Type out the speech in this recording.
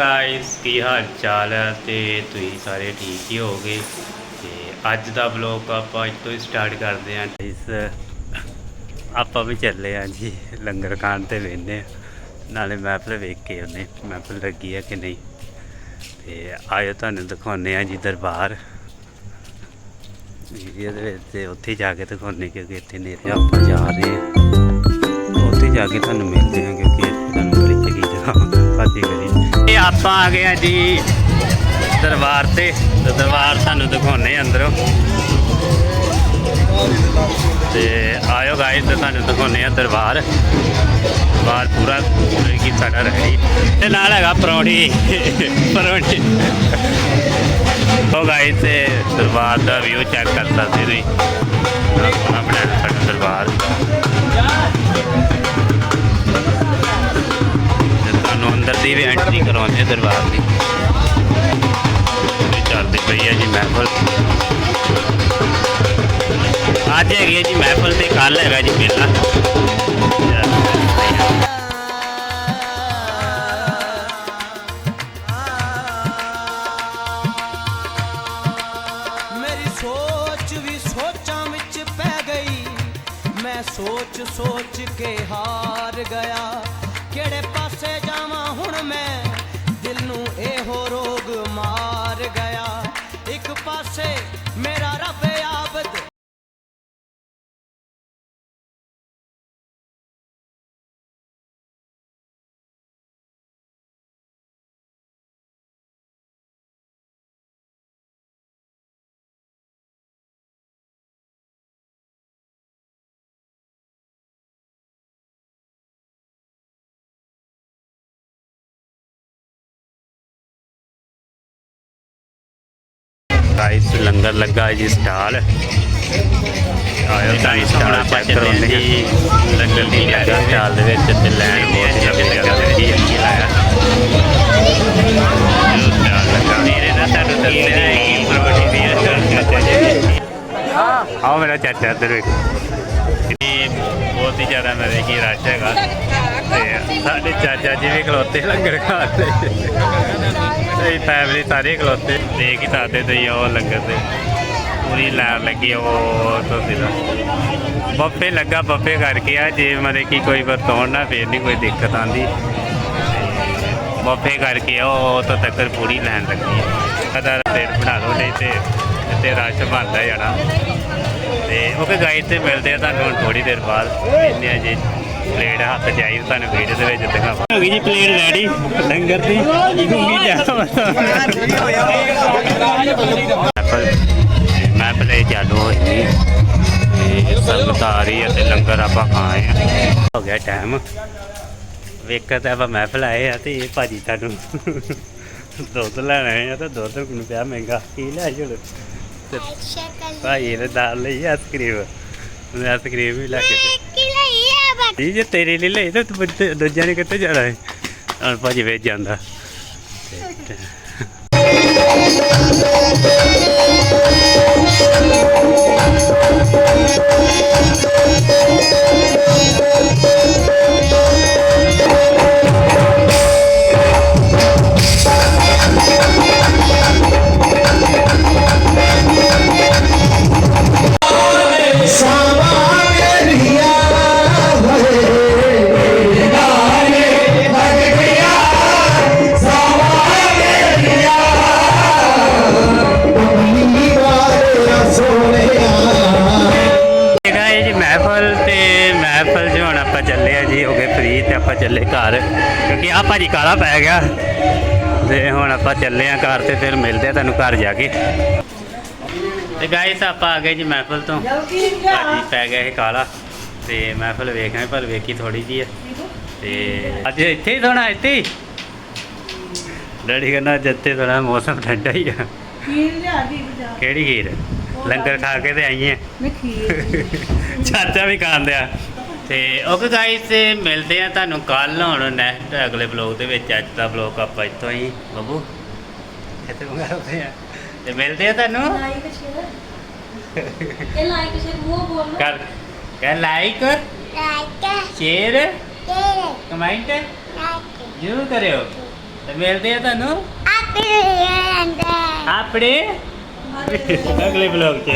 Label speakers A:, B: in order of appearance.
A: Guys ਕੀ ਹਾਲ ਚਾਲ ਹੈ? ਤੇ ਤੁਸੀਂ ਸਾਰੇ ਠੀਕ ਹੀ ਹੋਗੇ ਤੇ ਅੱਜ ਦਾ ਵਲੌਗ ਆਪਾਂ ਅੱਜ ਤੋਂ ਹੀ ਸਟਾਰਟ ਕਰਦੇ ਹਾਂ। ਇਸ, ਆਪਾਂ ਵੀ ਚੱਲੇ ਹਾਂ ਜੀ, ਲੰਗਰ ਖਾਣ ਤੇ ਵੇਖਦੇ ਹਾਂ। ਨਾਲੇ ਮਹਿਫਲ ਵੇਖ ਕੇ ਉਹਨੇ ਮਹਿਫਲ ਲੱਗੀ ਹੈ ਕਿ ਨਹੀਂ। ਤੇ ਆਇਓ ਤੁਹਾਨੂੰ ਦਿਖਾਉਂਦੇ ਹਾਂ ਜੀ ਦਰਬਾਰ। ਵੀਡੀਓ ਦੇ ਵਿੱਚ ਤੇ ਉੱਥੇ ਜਾ ਕੇ ਦਿਖਾਉਂਦੇ ਕਿਉਂਕਿ ਇੱਥੇ ਨੇੜੇ ਆਪਾਂ ਜਾ ਰਹੇ ਹਾਂ। ਉੱਥੇ ਜਾ ਕੇ ਤੁਹਾਨੂੰ ਮਿਲਦੇ ਹਾਂ, ਕਿਉਂਕਿ ਆਪਾਂ ਆ ਗਏ ਆ ਜੀ ਦਰਬਾਰ ਤੇ। ਤੇ ਦਰਬਾਰ ਤੁਹਾਨੂੰ ਦਿਖਾਉਣੇ ਆ ਅੰਦਰੋਂ। ਤੇ ਆਇਓ ਗਾਇਸ ਤੇ ਤੁਹਾਨੂੰ ਦਿਖਾਉਣੇ ਆ ਦਰਬਾਰ। ਦਰਬਾਰ ਪੂਰਾ ਕੀ ਸਾਡਾ ਰਹੀ ਤੇ ਨਾਲ ਹੈਗਾ ਪਰੌਂਠੀ। ਪਰੌਂਠੀ। ਉਹ ਗਾਇਸ ਤੇ ਦਰਬਾਰ ਦਾ ਵਿਊ ਚੈੱਕ ਕਰ ਸਕਦੇ ਤੁਸੀਂ। ਆਪਣਾ ਬਣਾਇਆ ਸਾਡਾ ਦਰਬਾਰ। ਐਂਟਰੀ ਕਰਵਾਉਂਦੇ ਦਰਬਾਰ ਦੀ। ਚੱਲਦੀ ਪਈ ਹੈ ਜੀ ਮਹਿਫਲ। ਅੱਜ ਹੈਗੀ ਹੈ ਜੀ ਮਹਿਫਲ ਤੇ ਕੱਲ ਹੈਗਾ ਜੀ ਮੇਲਾ।
B: ਮੇਰੀ ਸੋਚ ਵੀ ਸੋਚਾਂ ਵਿੱਚ ਪੈ ਗਈ। ਮੈਂ ਸੋਚ ਸੋਚ ਕੇ ਹਾਰ
A: ਗਾਇਸ ਲੰਗਰ ਲੱਗਾ ਜੀ ਸਟਾਲ। ਆਇਓ ਗਾਇਸ ਸਟਾਲ ਚੈੱਕ ਕਰੋ ਜੀ ਲੰਗਰ ਦੀ ਲੱਗਾ ਸਟਾਲ ਦੇ ਵਿੱਚ ਤੇ ਲੈਣ ਬਹੁਤ ਹੀ ਲੰਬੀ ਲੱਗਾ ਲੱਗੀ ਅੱਛੀ ਲਾਇਆ ਜੋ ਹੈ। ਆਓ ਮੇਰਾ ਚਾਚਾ ਇੱਧਰ ਵੇਖੋ। ਇਹ ਬਹੁਤ ਹੀ ਜ਼ਿਆਦਾ ਮੇਰੇ ਕੀ ਰਸ਼ ਹੈਗਾ। ਤੇ ਸਾਡੇ ਚਾਚਾ ਜੀ ਵੀ ਖਲੋਤੇ ਲੰਗਰ ਖਾਂਦੇ ਤੇ ਫੈਮਿਲੀ ਸਾਰੇ ਖਲੋਤੇ। ਦੇਖ ਹੀ ਸਕਦੇ ਤੁਸੀਂ ਉਹ ਲੰਗਰ ਤੇ ਪੂਰੀ ਲਾਈਨ ਲੱਗੀ ਉਹ ਤੁਸੀਂ ਦਾ ਬੱਫੇ ਲੱਗਾ ਬੱਫੇ ਕਰਕੇ ਆ ਜੇ ਮਰੇ ਕੀ ਕੋਈ ਵਰਤੋਂ ਨਾ ਫੇਰ ਨਹੀਂ ਕੋਈ ਦਿੱਕਤ ਆਂਦੀ ਬੱਫੇ ਕਰਕੇ ਆ, ਉਹ ਤੋਂ ਤੱਕ ਪੂਰੀ ਲਾਈਨ ਲੱਗੀ ਹੈ ਕਦਾ ਪਲੇਟ ਬਣਾ ਲਓ ਨਹੀਂ ਤੇ ਤੇ ਰਸ਼ ਬਣਦਾ ਜਾਣਾ। ਤੇ ਓਕੇ ਗਾਈਡ ਤੇ ਮਿਲਦੇ ਆ ਤੁਹਾਨੂੰ ਹੁਣ ਥੋੜੀ ਦੇਰ ਬਾਅਦ। ਇੰਨੇ ਆ ਜੀ। ਪਲੇਟ ਹੱਥ ਜਾਈ ਤੁਹਾਨੂੰ ਵੀਡੀਓ ਦੇ ਵਿੱਚ ਦਿਖਾਵਾਂ। ਹੋ ਗਈ ਜੀ ਪਲੇਟ ਰੈਡੀ ਲੰਗਰ ਦੀ। ਗੁੰਗੀ ਜਾ ਮੈਂ ਪਲੇ ਚਾਲੂ ਹੋਈ ਤੇ ਸੰਗਤ ਆ ਰਹੀ ਹੈ ਤੇ ਲੰਗਰ ਆਪਾਂ ਖਾਏ ਹੋ ਗਿਆ ਟਾਈਮ ਵੇਖ ਤਾਂ ਆਪਾਂ ਮਹਿਫਲ ਆਏ ਆ ਤੇ ਇਹ ਭਾਜੀ ਤੁਹਾਨੂੰ ਦੁੱਧ ਲੈਣ ਆਏ ਆ ਤੇ ਦੁੱਧ ਨੂੰ ਪਿਆ ਮਹਿੰਗਾ। ਕੀ ਲੈ ਤੇ ਭਾਈ ਨੇ ਦਾਲ ਲਈ ਆਈਸਕ੍ਰੀਮ ਆਈਸਕ੍ਰੀਮ ਵੀ ਲੈ ਕੇ ਤੇ ਜੀ ਜੇ ਤੇਰੇ ਲਈ ਲਈ ਤਾਂ ਤੂੰ ਬੱਚੇ- ਦੂਜਿਆਂ ਨੇ ਕਿੱਥੇ ਜਾਣਾ ਹੈ? ਹੁਣ ਭਾਜੀ ਵੇਚ ਜਾਂਦਾ। ਮਹਿਫਲ 'ਚ ਹੁਣ ਆਪਾਂ ਚੱਲੇ ਆ ਜੀ ਹੋ ਗਏ ਫ੍ਰੀ ਤੇ ਆਪਾਂ ਚੱਲੇ ਘਰ ਕਿਉਂਕਿ ਆ ਭਾਜੀ ਕਾਲਾ ਪੈ ਗਿਆ। ਤੇ ਹੁਣ ਆਪਾਂ ਚੱਲੇ ਆ ਘਰ ਤੇ ਫਿਰ ਮਿਲਦੇ ਆ ਤੁਹਾਨੂੰ ਘਰ ਜਾ ਕੇ। ਤੇ ਗਾਇਸ ਆਪਾਂ ਆ ਗਏ ਜੀ ਮਹਿਫਲ ਤੋਂ। ਭਾਜੀ ਪੈ ਗਿਆ ਇਹ ਕਾਲਾ। ਤੇ ਮਹਿਫਲ ਵੇਖਾਂ ਪਰ ਵੇਖੀ ਥੋੜੀ ਜੀ ਹੈ ਤੇ ਅੱਜ ਇੱਥੇ ਹੀ ਸੋਣਾ ਇੱਥੇ ਹੀ? ਡੈਡੀ ਕਹਿੰਦਾ ਜਿੱਤੇ ਥੋੜਾ ਮੌਸਮ ਠੰਡਾ ਹੀ ਆ।
C: ਖੀਰ ਲਿਆ ਦੀ ਬਜਾ
A: ਕਿਹੜੀ ਖੀਰ? ਲੰਗਰ ਖਾ ਕੇ ਤੇ ਆਈਏ
C: ਮੈਂ ਖੀਰ।
A: ਚਾਚਾ ਵੀ ਖਾਂਦੇ। ਆ ਤੇ ਓਕੇ ਗਾਇਸ ਮਿਲਦੇ ਆ ਤੁਹਾਨੂੰ ਕੱਲ ਹੁਣ ਨੈਕਸਟ ਅਗਲੇ ਬਲੌਗ ਦੇ ਵਿੱਚ। ਅੱਜ ਦਾ ਬਲੌਗ ਆਪਾਂ ਇੱਥੋਂ ਹੀ ਬੱਬੂ ਇੱਥੇ ਮੰਗਾਉਂਦੇ ਆ। ਤੇ ਮਿਲਦੇ ਆ ਤੁਹਾਨੂੰ।
D: ਲਾਈਕ ਸ਼ੇਅਰ ਇਹ ਲਾਈਕ ਸ਼ੇਅਰ ਮੂੰਹ ਬੋਲੋ।
A: ਕਰ ਕਰ like
D: like
A: share
D: share
A: comment
D: like
A: ਜ਼ਰੂਰ ਕਰਿਓ। ਤੇ ਮਿਲਦੇ ਆ ਤੁਹਾਨੂੰ ਆਪਣੇ ਅਗਲੇ ਵਲੌਗ 'ਚ।